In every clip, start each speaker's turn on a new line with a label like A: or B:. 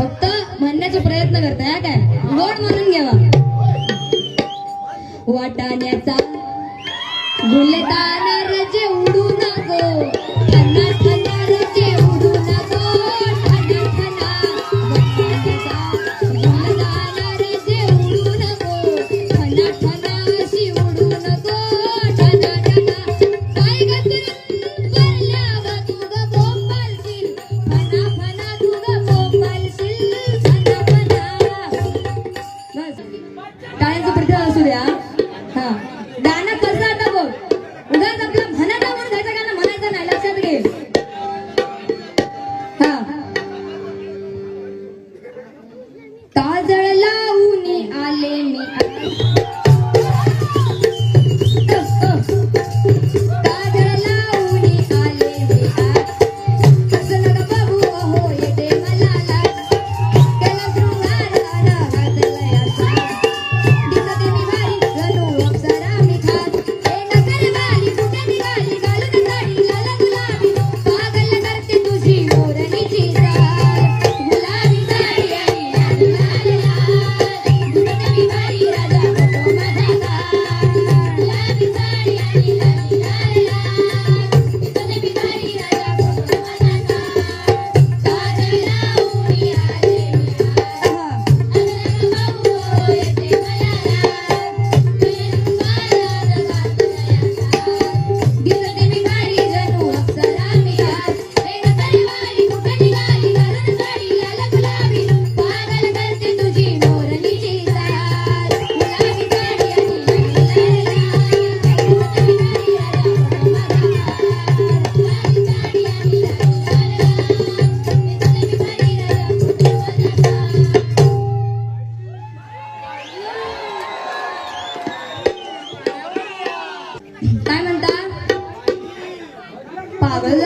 A: फक्त म्हणण्याचा प्रयत्न करताय काय? गोड म्हणून घ्यावा. वाटाण्याचा गुलताना रजे उडू नको.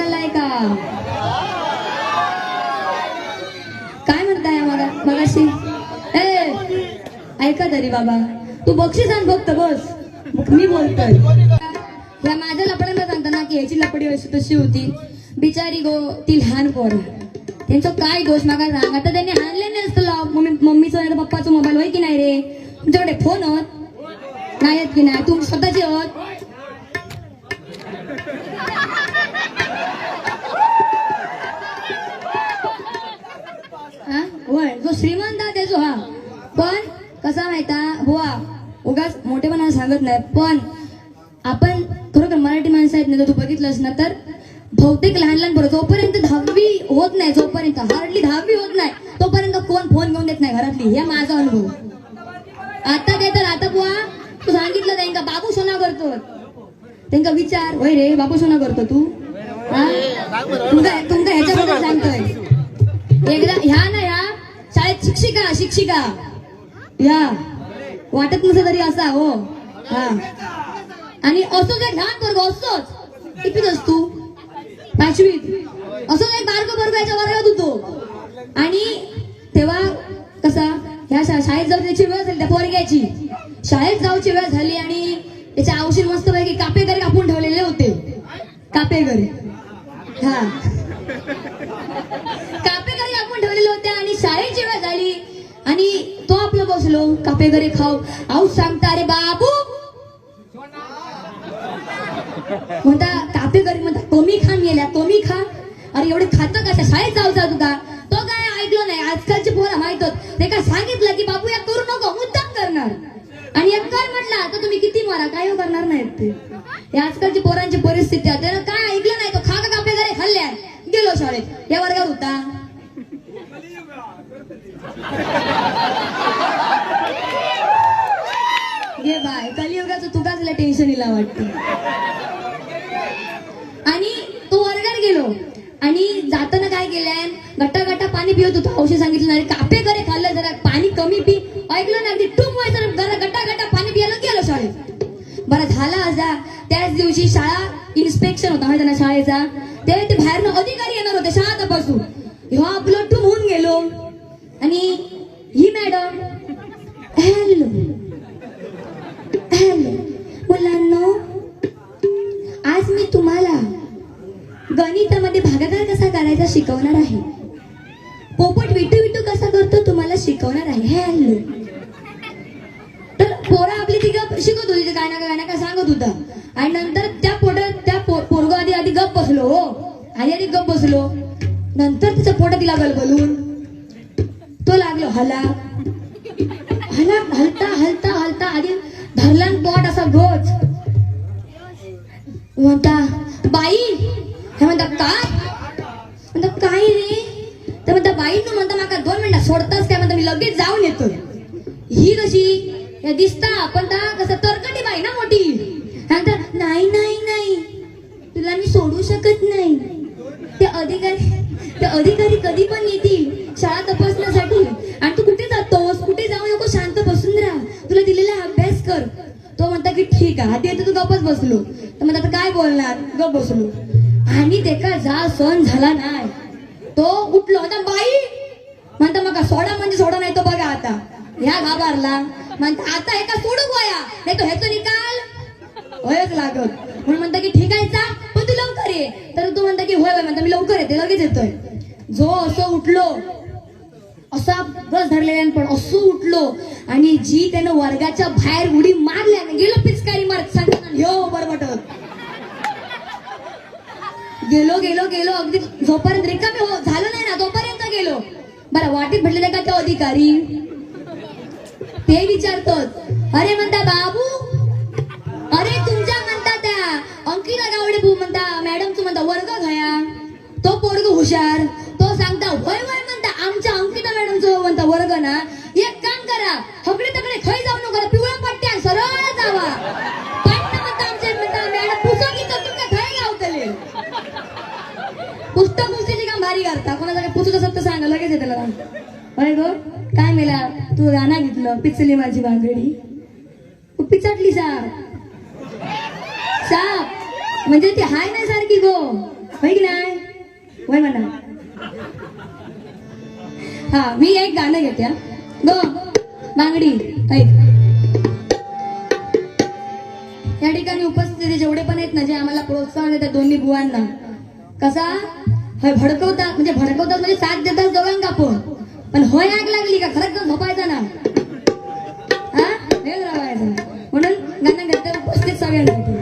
A: झालाय का? काय म्हणताय मगा मगाशी? ए ऐका तरी बाबा. तू बक्षीस आण फक्त बस. मी बोलतोय. या माझ्या लपड्यांना सांगता ना की ह्याची लपडी अशी तशी होती. बिचारी गो ती लहान पोर त्यांचं काय दोष मागा सांग? आता त्यांनी हाणले नाही असतं मम्मी मम्मीचं नाही पप्पाचं मोबाईल होय की नाही रे? तुमच्याकडे फोन होत? नाही की नाही? तू स्वतःचे होत? हा? जो श्रीमंत आहे त्याचो हा. पण कसा माहिता? हो उगाच मोठेपणा सांगत नाही पण आपण खरोखर मराठी माणसं आहेत ना तू बघितलंस ना तर बहुतेक लहान लहान बरं जोपर्यंत दहावी होत नाही जोपर्यंत हार्डली दहावी होत नाही तोपर्यंत कोण फोन घेऊन देत नाही घरातली. हे माझा अनुभव. आता काय तर आता बुवा तू सांगितलं त्यांका बाबू सोना करतो त्यांना विचार होय रे बाबू सोना करतो तू. हा? तुमका तुमका ह्याच्याबद्दल सांगतोय. एकदा ह्या ना ह्या शाळेत शिक्षिका शिक्षिका. या. वाटत नसे तरी असा हो. हा. आणि असोच एक लहान वर्ग असतोच कितीच असतो पाचवीत. असोच एक बारक वर्ग याच्या वर्गात होतो. आणि तेव्हा कसा ह्या शाळेत जाऊ त्याची वेळ झाली त्या पोरग्याची. शाळेत जाऊची वेळ झाली आणि त्याच्या औषध मस्त पैकी कापेघर कापून ठेवलेले होते. कापेघर. हा. कापेकरी आपण ठेवलेले होते आणि शाळेची वेळ झाली आणि तो आपलं बसलो कापेकरी खाऊ. आऊ सांगता रे बाबू. म्हणता कापेकरी म्हणता कमी खा मेल्या कमी खा. अरे एवढे खातं कशा शाळेत जाऊ जा तुका तो काय ऐकलं नाही. आजकालची पोरं माहीत होत. ते काय सांगितलं की बाबू या करू नको मुद्दाम करणार. आणि एक कर म्हटला तर तुम्ही किती मारा? काय हो करणार नाहीत ते? आजकालची पोरांची परिस्थिती आहे त्यानं काय ऐकलं नाही तो खा का कापे घरे खाल्ल्या गेलो शाळेत? या वर्गात होता. घे बाय. कलियुगाचं तुकाच टेन्शन इला वाटते. आणि तो वर्गात गेलो. आणि जाताना काय केलंय? गट्टा गट्टा पाणी पिवत होतो. औषध सांगितलं नाही कापे करे खाल्लं जरा पाणी कमी पी. ऐकलं ना अगदी टूक व्हायचं जरा गट्टा गट्टा पाणी पियाला गेलो शाळेत. बरं झाला असा त्याच दिवशी शाळा इन्स्पेक्शन होता माहिती ना शाळेचा. त्यावेळी ते बाहेरनं अधिकारी येणार होते शाळा तपासून ह्यो आपलं टू होऊन गेलो. आणि ही मॅडम हॅलो हॅलो मुलांनो आज मी तुम्हाला गणितामध्ये भागाकार कसा करायचा शिकवणार आहे. पोपट विटू विटू कसा करतो तुम्हाला शिकवणार आहे. हॅलो. तर पोरं आपली तिघं शिकत होती काय ना काय ना काय सांगत होता. आणि नंतर त्या पोटात त्या पोरग आधी आधी गप बसलो हो. आधी आधी गप बसलो. नंतर तिचं पोटात तिला गलबलून तो लागलो हला. हला हलता हलता हलता आधी धरला पोट असा गोच. म्हणता बाई. हे म्हणता काय म्हणता काय रे तर म्हणता बाई न म्हणता माका दोन मिनिटं सोडताच काय? म्हणता मी लगेच जाऊन येतो. ही कशी? दिसता पण ता कसं तर शकत नाही. ते अधिकारी ते अधिकारी कधी पण येतील शाळा तपासण्यासाठी. आणि तू कुठे जातोस? कुठे जाऊ नको? शांत बसून राहा. तुला दिलेला अभ्यास कर. तो म्हणता की ठीक आहे. आधी आता तू गपच बसलो. तर म्हणता आता काय बोलणार? गप बसलो. आणि ते का जा सण झाला नाही. तो उठलो. आता बाई म्हणता मग सोडा म्हणजे सोडा नाही तो बघा आता. ह्या घाबरला. म्हणता आता एका सोडू गोया? नाही तो ह्याचा निकाल. वयच लागत. म्हणून म्हणता की ठीक आहे आहे लवकर तर तो म्हणता की होय होय म्हणता मी लवकर येते लगेच येतोय. जो असं उठलो असा बस धरलेला पण असं उठलो आणि जी त्यानं वर्गाच्या बाहेर उडी मारल्या गेलो पिचकारी मारत सांगताना गेलो गेलो गेलो अगदी जोपर्यंत रिकामी हो झालं नाही ना तोपर्यंत गेलो. बरं वाटेत भेटलेले का तो अधिकारी? ते विचारतात अरे म्हणता बाबू अरे तुमच्या अंकिता म्हणता मॅडम तू म्हणता वर्ग घया. तो पोरग हुशार. तो सांगता वय वय म्हणता आमच्या अंकिता मॅडम मॅडमचं म्हणता वर्ग ना. एक काम करा हकडे तकडे खय जाऊ नका पिवळ्या पट्ट्या सरळ जावा. पण म्हणता आमचे पुस्तक पुस्तकाची काम भारी करता. कोणाचा काय पुस्तक असेल तर सांगा लगेच येते त्याला अरे गो? काय मेला? तू गाणं घेतलं पिचली माझी बांगडी तू पिचटली साप. साप? म्हणजे ती हाय नाही सारखी गो. होय की नाही? होय म्हणा. हा मी एक गाणं घेते हा. गो बांगडी ऐक. या ठिकाणी उपस्थित जेवढे पण आहेत ना जे आम्हाला प्रोत्साहन देतात दोन्ही बुवांना. कसा? होय भडकवतात म्हणजे भडकवतात म्हणजे साथ देतात दोघांना आपण पण होय आग लागली का? खरंच झोपायचा ना. हा? हेच राहायचं म्हणून गाणं घेतात उपस्थित सगळ्यांना